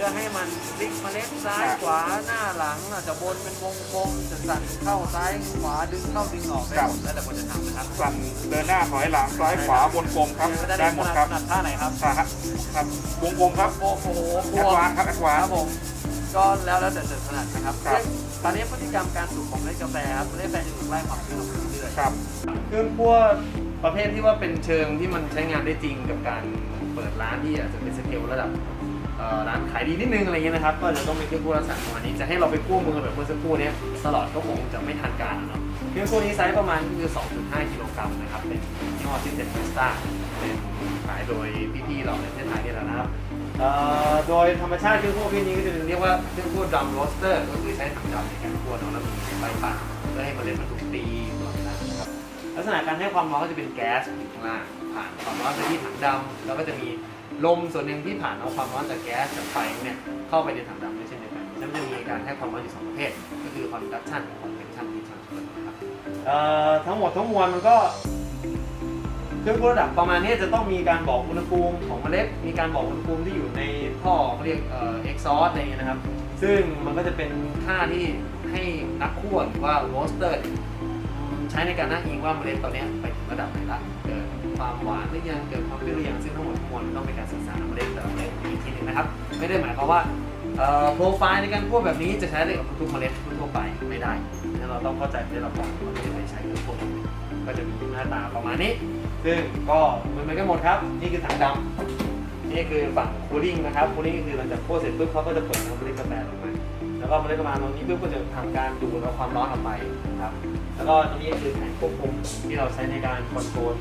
พื่อให้มันพลิกเมล็ดซ้ายขวาหน้าหลังอาจจะบนเป็นวงกลมจะสั่นเข้าซ้ายขวาดึงเข้าดึงออกได้หมดแล้วแต่คนจะทำนะครับสั่นเดินหน้าถอยหลังซ้ายขวาบนกลมครับก็จะได้หมดครับถนัดท่าไหนครับครับครับวงกลมครับโอ้โหแอดวานซ์ครับแอดวานคซ์รับผมก็แล้วแล้วแต่จะถนัดนะครับครับตอนนี้พฤติกรรมการสูบของเมล็ดกาแฟครับเมล็ดกาแฟจะถูกไล่ความชื้นออกไปเรื่อยๆครับเครื่องคั่วประเภทที่ว่าเป็นเชิงที่มันใช้งานได้จริงกับการเปิดร้านที่อาจจะเป็นสเกลระดับเอ่อ ร้านขายดีนิดนึงอะไรเงี้ยนะครับ ก็จะต้องมีเครื่องคั่วลักษณะประมาณนี้ จะให้เราไปคั่วมือแบบเมื่อสักครู่เนี้ยตลอดก็คงจะไม่ทันการเนาะ เครื่องคั่วนี้ไซส์ประมาณคือ 2.5 กิโลกรัมนะครับ เป็นยี่ห้อซิสเต็มเทสตาเป็นขายโดยพี่ๆเราในประเทศไทยนี่แหละนะครับโดยธรรมชาติเครื่องคั่วประเภทนี้ก็จะเรียกว่าเครื่องคั่วดรัมโรสเตอร์ก็คือใช้ถังดำในการคั่วเนาะแล้วมีไฟป่าเพื่อให้เมล็ดมันถูกตีตลอดเวลานะครับลักษณะการให้ความร้อนก็จะเป็นแก๊สอยู่ข้างล่างผ่านความร้อนไปที่ถังดำแล้วก็จะมี ลมส่วนหนึ่งที่ผ่านเอาความร้อนจากแก๊สจากไฟเนี่ยเข้าไปในถังดำด้วยเช่นเดียวกันนั่นจะมีการให้ความร้อนอยู่สองประเภท ก็คือ conduction กับ convection heat transfer นะครับเอ่อทั้งหมดทั้งมวลมันก็เครื่องระดับประมาณนี้จะต้องมีการบอกอุณหภูมิของเมล็ด มีการบอกอุณหภูมิที่อยู่ในท่อเขาเรียกเอ่อ exhaust อะไรอย่างเงี้ยนะครับ ซึ่งมันก็จะเป็นค่าที่ให้นักคั่วหรือว่า roaster เนี่ยใช้ในการนั่งอิงว่าเมล็ดตอนเนี้ยไปถึงระดับไหนละเกิด ความหวานหรือยังเกิดความเปรี้ยวหรือยังซึ่งทั้งหมดทั้งมวลต้องเป็นการศึกษาเมล็ดแต่ละเมล็ดอีกทีหนึ่งนะครับ ไม่ได้หมายความว่าโปรไฟล์ในการคั่วแบบนี้จะใช้ได้กับทุกเมล็ดทั่วไปไม่ได้งั้นเราต้องเข้าใจเมล็ดเราก่อนว่าเราจะไปใช้เครื่องคั่วแบบไหนก็จะมีหน้าตาประมาณนี้ ซึ่งก็เหมือนกันหมดครับ นี่คือถังดำนี่คือฝั่งคูลิ่งนะครับคูลิ่งก็คือหลังจากคั่วเสร็จปุ๊บเขาก็จะเปิดน้ำเมล็ดกาแฟลงมาแล้วก็เมล็ดกาแฟตรงนี้ปุ๊บก็จะทำการดูดเอาความร้อนออกไปนะครับ แล้วก็ตรงนี้คือแผงควบคุมที่เราใช้ในการคอนโทรล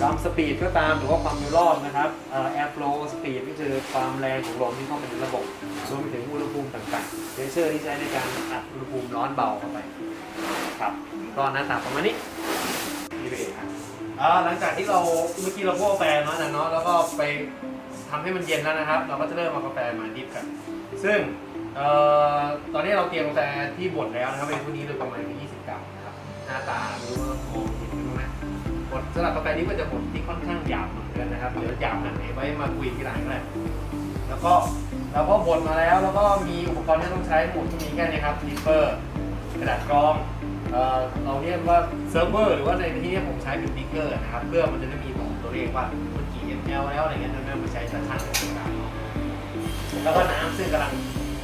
ดัมสปีดก็ตามหรือว่าความเร็วรอบนะครับแอร์ฟลูสปีดก็คือความแรงของลมที่เข้าไปในระบบรวมไปถึงอุณหภูมิต่างๆเพรสเชอร์ที่ใช้ในการอัดอุณหภูมิร้อนเบาเข้าไปครับก็หน้าตาประมาณนี้นี่เป็นเองครับอ่าหลังจากที่เราเมื่อกี้เราคั่วกาแฟเนาะนะเนาะแล้วก็ไปทำให้มันเย็นแล้วนะครับ เราก็จะเริ่มเอากาแฟมาดิฟกัน ซึ่งออตอนนี้เราเตรียมกาแฟที่บดแล้วนะครับเป็นพวกนี้โดยประมาณ20กรัมนะครับหน้าตาไม่รู้ว่ามอ บดสำหรับกาแฟนี้ก็จะบดที่ค่อนข้างหยาบเหมือนกันนะครับ เดี๋ยวหยาบขนาดไหนไว้มาคุยที่หลังก็ได้แล้วก็เราก็บดมาแล้ว แล้วก็มีอุปกรณ์ที่ต้องใช้หมดที่มีแค่นี้ครับลิปเปอร์กระดาษกรองเออเราเรียกว่าเซิร์ฟเวอร์หรือว่าในที่นี้ผมใช้เป็นบิ๊กเกอร์นะครับเพื่อมันจะได้มีบอกตัวเลขว่ามันกี่ ml แล้วอะไรเงี้ยไม่ต้องไปใช้สถานต่างๆแล้วก็น้ำซึ่งกำลัง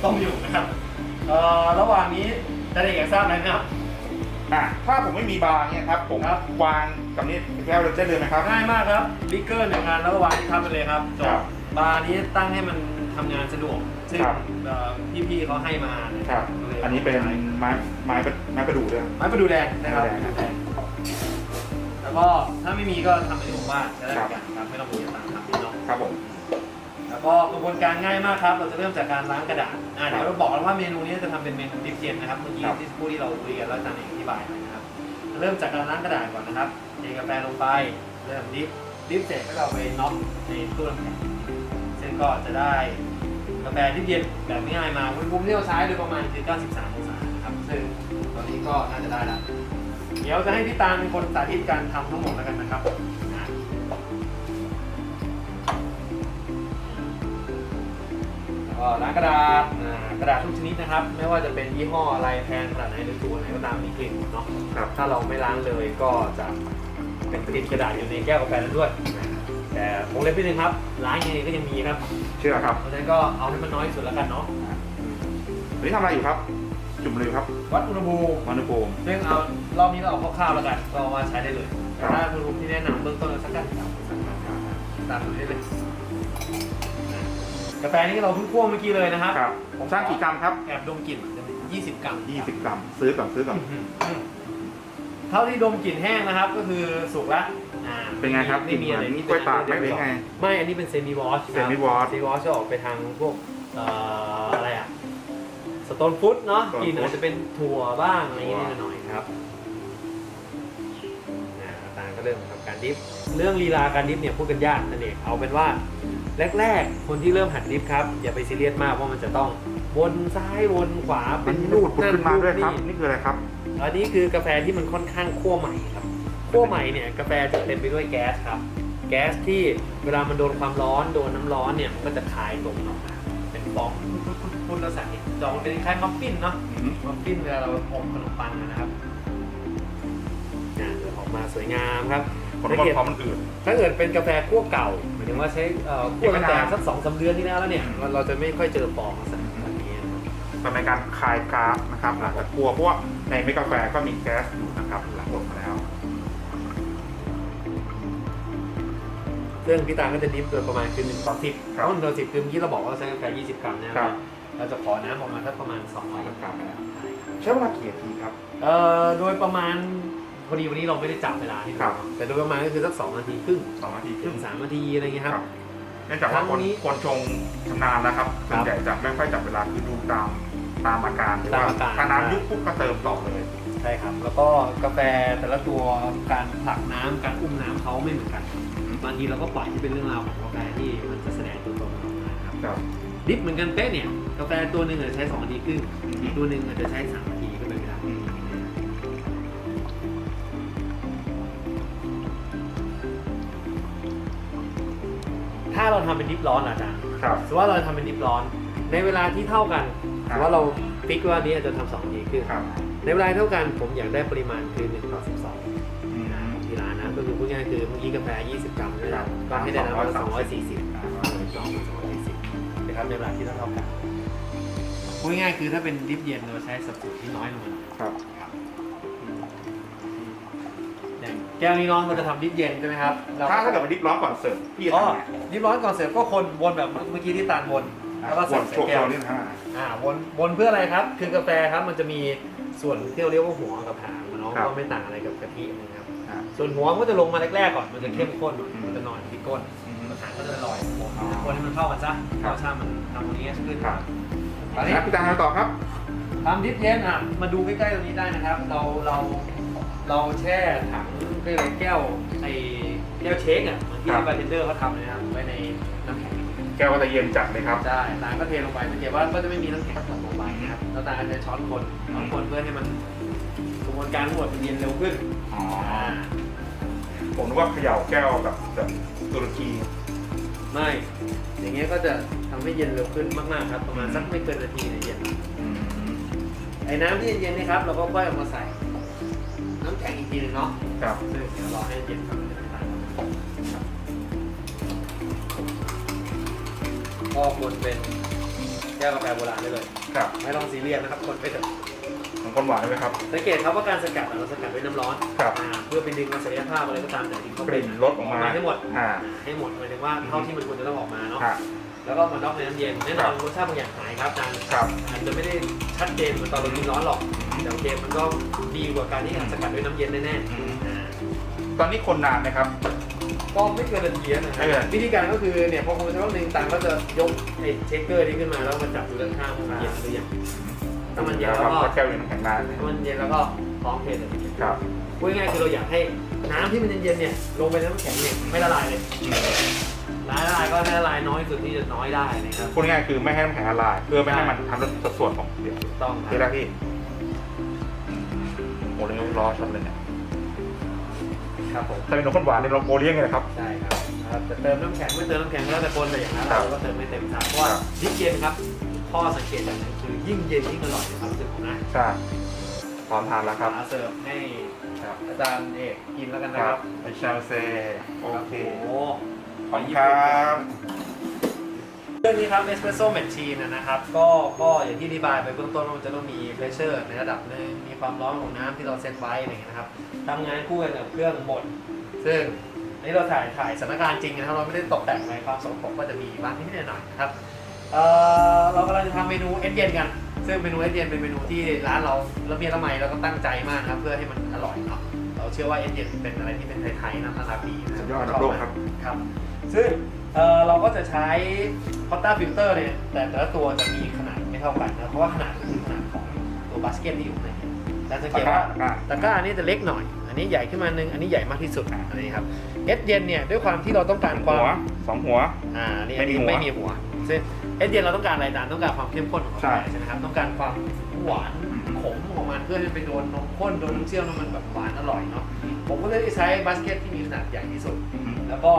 ต้มอยู่นะครับเออระหว่างนี้จะได้อยากทราบอะไรไหมครับ อะถ้าผมไม่มีบาร์เนี่ยครับผมครับ วางกับนี้แก้วเลยได้เลยไหมครับ ง่ายมากครับบิ๊กเกอร์หนึ่งงานแล้วก็วางที่ทับไปเลยครับจครับบบาร์นี้ตั้งให้มันทำงานสะดวกซึ่งครับ เอ่อพี่ๆเขาให้มานะครับ อันนี้เป็นไม้ไม้ประไม้ประดู่ด้วย ไม้ประดูแดงนะครับไม้ประดูแดงแล้วก็ถ้าไม่มีก็ทำไปที่ผมว่าจะได้เหมือนกันครับไม่ต้องมีตามทำนี่เนาะครับผมแล้ว ก็กระบวนการง่ายมากครับ เราจะเริ่มจากการล้างกระดาษอ่าเดี๋ยวเราบอกแล้วว่าเมนูนี้จะทำเป็นเมนูดิฟเย็นนะครับเมื่อกี้ครับที่ผู้ที่เราคุยกันแล้วอาจารย์เองอธิบายไปนะครับ เริ่มจากการล้างกระดาษก่อนนะครับเทกาแฟลงไปเริ่มดิฟดิฟเสร็จก็เราไปน็อกในตู้น้ำแข็งซึ่งก็จะได้กาแฟดิฟเย็นแบบง่ายมาอุณหภูมิที่เราใช้โดยประมาณคือ 93 องศานะครับ ซึ่งตอนนี้ก็น่าจะได้แล้ว เดี๋ยวจะให้พี่ตาลเป็นคนสาธิตการทำทั้งหมดแล้วกันนะครับ ก็ล้างกระดาษอ่ากระดาษทุกชนิดนะครับ ไม่ว่าจะเป็นยี่ห้ออะไรแพงขนาดไหนหรือตัวไหนก็ตามมีกลิ่นเนาะครับ ถ้าเราไม่ล้างเลยก็จะเป็นกลิ่นกระดาษอยู่ในแก้วกาแฟนั้นด้วย แต่วงเล็บนิดนึงครับล้างยังไงก็ยังมีครับเชื่อครับเพราะฉะนั้นก็เอาให้มันน้อยที่สุดแล้วกันเนาะวันนี้ทำอะไรอยู่ครับ จุ่มเลยครับวัดอุณหภูมิวันุภูมิซึ่งเอารอบนี้เราเอาคร่าวๆแล้วกันก็เอามาใช้ได้เลยครัแต่บ ถ้าอุณหภูมิที่แนะนำเบื้องต้นเราสักกันตามดูได้เลย กาแฟนี่เราเพิ่งคั่วเมื่อกี้เลยนะครับครับผมสร้างกี่กรัมครับ แอบดมกลิ่น20กรัม20กรัม ซื้อก่อนซื้อก่อนอืมอืมเท่าที่ดมกลิ่นแห้งนะครับ ก็คือสุกละอ่าเป็นไงครับไม่มีอะไรกลิ่นเหมือนที่กล้วยตากไหมหรือไง ไม่อันนี้เป็นเซมิวอช semi wash เซมิวอชจะออกไปทางพวกเอ่ออะไรอะสโตนฟุตเนาะ Stone กลิ่น fruit อาจจะเป็นถั่วบ้างอะไรอย่างเงี้ยหน่อยๆครับอ่าต่างก็เริ่มทำการดิฟ เรื่องลีลาการดิฟเนี่ยพูดกันยากนั่นเองเอาเป็นว่า แรกๆ คนที่เริ่มหัดดิฟครับ อย่าไปซีเรียสมากว่ามันจะต้องวนซ้ายวนขวาเป็นรูดผุดขึ้นมาด้วยครับนี่นี่คืออะไรครับ อันนี้คือกาแฟที่มันค่อนข้างคั่วใหม่ครับคั่วใหม่เนี่ยกาแฟจะเต็มไปด้วยแก๊สครับ แก๊สที่เวลามันโดนความร้อนโดนน้ำร้อนเนี่ยมันก็จะคายตรงออกมาเป็นฟองพุนๆๆๆแล้วใส่จองเป็นคล้ายมัฟฟินเนาะอืมมัฟฟินเวลาเราอบขนมปังนะครับอ่าเดี๋ยวออกมาสวยงามครับ ผลว่าพอมันอืดถ้าเกิดเป็นกาแฟคั่วเก่าหมายถึงว่าใช้เอ่อคั่วตั้งแต่เก็บไว้นานสักสองสามเดือนที่แล้วแล้วเนี่ยอืมเราเราจะไม่ค่อยเจอฟองลักษณะแบบนี้นะครับมันเป็นการคลายก๊าซนะครับหลังจากคั่วเพราะว่าในเม็ดกาแฟก็มีแก๊สอยู่นะครับหลังบดมาแล้วซึ่งพี่ตาก็จะดิฟโดยประมาณคือหนึ่งต่อสิบครับต้นต่อสิบคือเมื่อกี้เราบอกว่าใช้กาแฟยี่สิบกรัมนะคครัรับบเราจะขอน้ำออกมาสักประมาณสองร้อยกรัมใช้เวลากี่นาทีครับ เอ่อโดยประมาณ พอดีวันนี้เราไม่ได้จับเวลาให้ดูครับ แต่โดยประมาณก็คือสักสองนาทีครึ่งสองนาทีคถึรึ่งง สามนาทีอะไรเงี้ยครับเนื่องจากว่าคนครั้งนี้คนชงชำนาญแล้วครับครัส่บวนใหญ่จะไม่ค่อยจับเวลาคือดูตามตามอาการที่ตามว่าอาการ ถ้าน้ำยุบปุ๊บก็เติมต่อเลย ใช่ครับ แล้วก็กาแฟแต่ละตัวการผลักน้ำการอุ้มน้ำเขาไม่เหมือนกันบางทีเราก็ปล่อยให้เป็นเรื่องราวของกาแฟที่มันจะแสดงตัวตนออกมาครับครับ ดิฟเหมือนกันเป๊ะเนี่ยกาแฟตัวหนึ่งอาจจะใช้2นาทีครึ่งอีกตัวหนึ่งอาจจะใช้3นาทีก็เป็นไป ถ้าเราทำเป็นดิฟร้อนล่ะอาจารย์ครับ สมมติว่าเราทำเป็นดิฟร้อน ในเวลาที่เท่ากันสมมติว่าเราฟิกว่านี้อาจจะทำ2นาทีครึ่งครับในเวลาเท่ากันผมอยากได้ปริมาณคือ1ต่อ12อืมที่ร้านนะก็คือพูดง่ายๆคือเมื่อกี้กาแฟ 20 กรัมใช่ไหมครับครับก็ให้ได้น้ำวันละ240 240อ่า240นะครับในเวลาที่เท่าๆกันพูดง่ายๆคือถ้าเป็นดิฟเย็นเราใช้สัดส่วนที่น้อยลงมาหน่อยครับอย่างแก้วนี้น้องเราจะทำดิฟเย็นใช่ไหมครับรถ้าถ้าเกิดมันดิฟร้อนก่อนเสิร์ฟพี่จะอ๋อทำ ไงดิฟร้อนก่อนเสิร์ฟก็คนวนแบบเมื่อกี้ที่ตาลวนแล้วก็วใส่นใส่โชว์แก้วโชว์นี่นะฮะอ่าวนวนเพื่ออะไรครับ คือกาแฟครับมันจะมีส่วนที่เราเรียกว่าหัวกับหางมันเนาะครับก็ไม่ต่างอะไรกับกะทินะครับ อ่า ส่วนหัวมันก็จะลงมาแรกๆก่อนมันจะเข้มข้นหน่อยอืม มันจะนอนที่ก้นอืม หางก็จะลอยผมอ๋อคนให้มันเข้ากันซะครัรบสชาติมันทำตรงนี้ขึ้นครับตอนนี้แล้วพี่ตาต่อครับ ทำดิฟเย็นอะมาดูใกล้ๆตรงนี้ได้นะครับ เราเราเราแช่ถังเรียกอะไรแก้วไอ้ แก้วเชคอะเหมือนที่ครับบาร์เทนเดอร์เขาทำเลยนะครับไว้ในน้ำแข็งแก้วก็จะเย็นจัดเลยครับใช่ตาก็เทลงไปสังเกตว่าก็จะไม่มีน้ำแข็งตกลงไปนะครับแล้วตาก็จะช้อนคนช้อนคนเพื่อให้มันกระบวนการทั้งหมดมันเย็นเร็วขึ้นอ๋ออ่าผมนึกว่าเขย่าแก้วแบบแบบตุรกีไม่อย่างเงี้ยก็จะทำให้เย็นเร็วขึ้นมากๆครับประมาณสักไม่เกินนาทีเนี่ยเย็นอืมไอ้น้ำที่เย็นๆนี่ครับเราก็ค่อยเอามาใส่น้ำแข็งอีกทีหนึงเนาะครับซึ่งเดี๋ยวรอให้เย็นก่อน ก็คนเป็นแก้วกาแฟโบราณได้เลย ครับไม่ต้องซีเรียสนะครับคนไปเถอะของคนหวานได้ไหมครับ สังเกตครับว่าการสกัดเราสกัดด้วยน้ำร้อนครับอ่าเพื่อเป็นดึงมาศักยภาพอะไรก็ตามแต่ดึงเข้ากไปลิ่นลดออกมา ให้หมดอ่า ให้หมดหมายถึงว่าเท่าที่มันควรจะต้องออกมาเนาะอ่าแล้วก็มาน็อกในน้ำเย็นแน่นอนรสชาติบางอย่างหายครับอาจารย์ครับ อาจจะไม่ได้ชัดเจนเหมือนตอนเรากินร้อนหรอกแต่โอเคมันก็ดีกว่าการที่สกัดด้วยน้ำเย็นแน่อืมๆอ่าตอนนี้คนนานไหมครับ ก็ไม่เกินนาทีนะไม่เกิน วิธีการก็คือเนี่ยพอคนใช้ว่าหนึ่งตังก็จะยกไอ้เช็คเกอร์นี้ขึ้นมาแล้วมาจับดูด้านข้างว่ามันเย็นหรือยังถ้ามันเย็นแล้วก็แก้วเย็นน้ำแข็งนานถ้ามันเย็นแล้วก็พร้อมเทเลยครับพูดง่ายๆคือเราอยากให้น้ำที่มันเย็นๆเนี่ยลงไปในน้ำแข็งเนี่ยไม่ละลายเลยละลายก็ให้ละลายน้อยสุดที่จะน้อยได้นะครับพูดง่ายๆคือไม่ให้น้ำแข็งละลาย เพื่อไม่ให้มันทำลดสัดส่วนของเดี๋ยวถูกต้องคทีรับแรกพี่โมเลี้ยงล้อชนเลยเนี่ย ครับผมถ้าเป็นนมข้นหวานเนี่ยเราโมเลี้ยงไงนะครับ ใช่ครับครับจะเติมน้ำแข็งไม่เติมน้ำแข็งแล้วแต่คนแต่อย่างนั้นครับ เราก็เติมไม่เต็มถังเพราะว่าครับยิ่งเย็นครับข้อสังเกตอย่างหนึงคือยิ่งเย็นยิ่งอร่อยในความรู้สึกผมนะใช่พร้อมทานแล้วครับมาเสิร์ฟให้ครับอาจารย์เอกกินแล้วกันคนะครัรับบไอชาเซ โอเค โอ้โห ขอบคุณครับ เรื่องนี้ครับ Espresso Machine นะนะครับก็ก็อย่างที่อธิบายไปเบื้องต้นว่ามันจะต้องมี pressure ในระดับหนึ่งมีความร้อนของน้ำที่เราเซตไว้อะไรอย่างเงี้ยนะครับทำงานคู่กันกับเครื่องบดซึ่งอันนี้เราถ่ายถ่ายสถานการณ์จริงนะครับเราไม่ได้ตกแต่งอะไรความสกปรกก็จะมีบ้างนิดๆหน่อยๆนะครับเอ่อเรากำลังจะทำเมนูเอสเย็นกัน ซึ่งเมนูเอสเย็นเป็นเมนูที่ร้านเราละเมียดละไมแล้วก็ตั้งใจมากนะครับเพื่อให้มันอร่อยเนาะเราเชื่อว่าเอสเย็นเป็นอะไรที่เป็นไทยๆนะน่ารักดีนะสุดยอดอันดับโลกครับครับ ซึ่ง เอ่อเราก็จะใช้พอตตาฟิลเตอร์เนี่ยแต่แต่ละตัวจะมีขนาดไม่เท่ากันนะเพราะว่าขนาดคือขนาดของตัวบาสเกตที่อยู่ในนี้แต่สังเกตว่าตะกร้าตะกร้าอันนี้จะเล็กหน่อย อันนี้ใหญ่ขึ้นมานึงอันนี้ใหญ่มากที่สุดอันนี้ครับเอสเย็นเนี่ยด้วยความที่เราต้องการคหัวามวสองหัวอ่านี่ไม่อันมีนี้หัวไม่มีหัวซึ่ง เอสเย็นเราต้องการอะไรตามต้องการความเข้มข้นของกาแฟใช่ใช่ไหมครับต้องการความหวานขมของมันเพื่อให้ไปโดนนมข้นโดนน้ำเชื่อมแล้วมันแบบหวานอร่อยเนาะผมก็เลยใช้บาสเกตที่มีขนาดใหญ่ที่สุด แล้วก็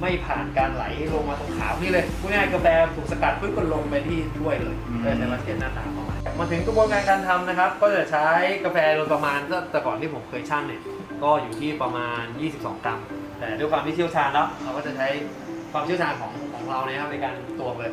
ไม่ผ่านการไหลลงมาตรงขานี่เลยพูดง่ายๆกาแฟถูกสกัดปุ๊บก็ลงไปที่ถ้วยเลยอืมเลยใช้บาสเกตหน้าตาประมาณมาถึงกระบวนการการทำนะครับ ก็จะใช้กาแฟโดยประมาณก็แต่ก่อนที่ผมเคยชั่งเนี่ยก็อยู่ที่ประมาณ 22 กรัม แต่ด้วยความที่เชี่ยวชาญแล้วเราก็จะใช้ ความเชี่ยวชาญของของเราเนี่ยครับในการตวงเลย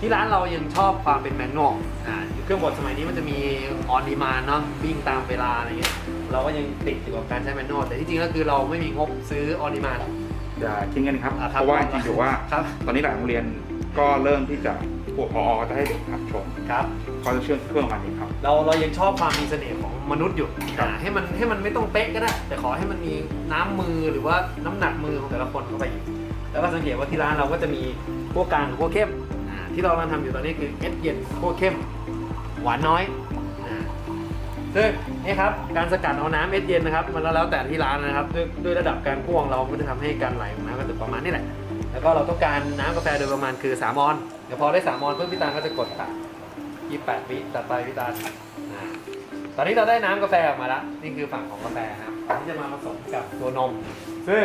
ที่ร้านเรายังชอบความเป็นแมนนวลอ่าเครื่องบดสมัยนี้มันจะมีออนดีมานเนาะวิ่งตามเวลาอะไรเงี้ยเราก็ยังติดอยู่กับการใช้แมนนวลแต่ที่จริงก็คือเราไม่มีงบซื้อออนดีมาน อย่าทิ้งกันครับ อ่าครับเพราะว่าจริงๆอยู่ว่า ครับ ตอนนี้หลายโรงเรียนก็เริ่มที่จะพวกพอก็จะให้เด็กหัดชม ครับ เขาจะเชื่อเครื่องประมาณนี้ครับ เราเรายังชอบความมีเสน่ห์ของมนุษย์อยู่ครับ อ่าให้มันให้มันไม่ต้องเป๊ะก็ได้ แต่ขอให้มันมีน้ำมือหรือว่าน้ำหนักมือของแต่ละคนเข้าไปอยู่แล้วก็สังเกตว่าที่ร้านเราก็จะมีพวกกลางกับพวกเข้มอ่าที่เรากำลังทำอยู่ตอนนี้คือเอสเย็นพวกเข้ม หวานน้อยอ่าซึ่งนี่ครับการสกัดเอาน้ำเอสเย็นนะครับมันแล้วแต่ที่ร้านนะครับด้วยด้วยระดับการพ่วงเราก็จะทำให้การไหลของน้ำก็จะประมาณนี้แหละ แล้วก็เราต้องการน้ำกาแฟโดยประมาณคือ3ออนเดี๋ยวพอได้3ออนเพิ่มพี่ตาลก็จะกดตั ด28วิตัดไปพี่ตาลอ่าตอนนี้เราได้น้ำกาแฟออกมาแล้วนี่คือฝั่งของกาแฟนะครับอันที่จะมาผสมกับตัวนม ซึ่ง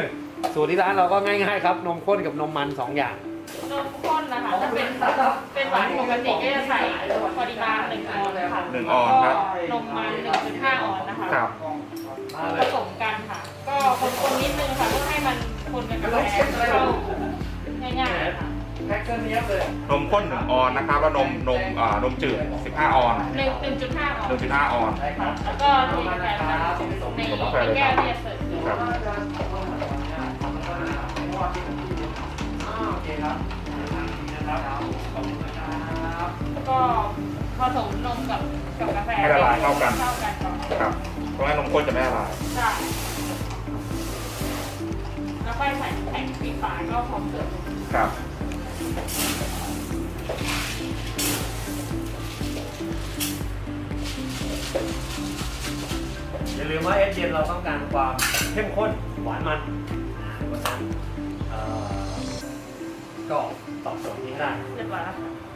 สูตรที่ร้านเราก็ง่ายๆครับ นมข้นกับนมมัน2อย่าง นมข้นนะคะถ้าเป็นเป็นหวานปกติก็จะใส่ปริมาณหนึ่งออนค่ะหนึ่งออนครับแล้วก็นมมันหนึ่งจุดห้าออนนะคะครับผสมกันค่ะ ก็คนๆนิดนึงค่ะเพื่อให้มันคนกับกาแฟเข้าง่ายๆค่ะ นี้ยบเลยนมข้นหนึ่งออนนะครับแล้วนมนมอ่านมจืด15 ออน หนึ่งหนึ่งจุดห้าออน1.5 ออนใช่ครับแล้วก็เทกาแฟลงในในแก้วที่จะเสิร์ฟอยู่ครับโอเคครับนะครับขอบคุณนะครับแล้วก็ผสมนมกับกับกาแฟให้ละลายเข้ากัน เข้ากันก่อนครับเพราะงั้นนมข้นจะไม่ละลายใช่แล้วค่อยใส่แข็งปิดฝาก็พร้อมเสิร์ฟ ครับ อย่าลืมว่าเอสเย็นเราต้องการความเข้มข้นหวานมันเพราะฉะนั้นก็ตอบโจทย์นี้ให้ได้ เรียบร้อยแล้วค่ะ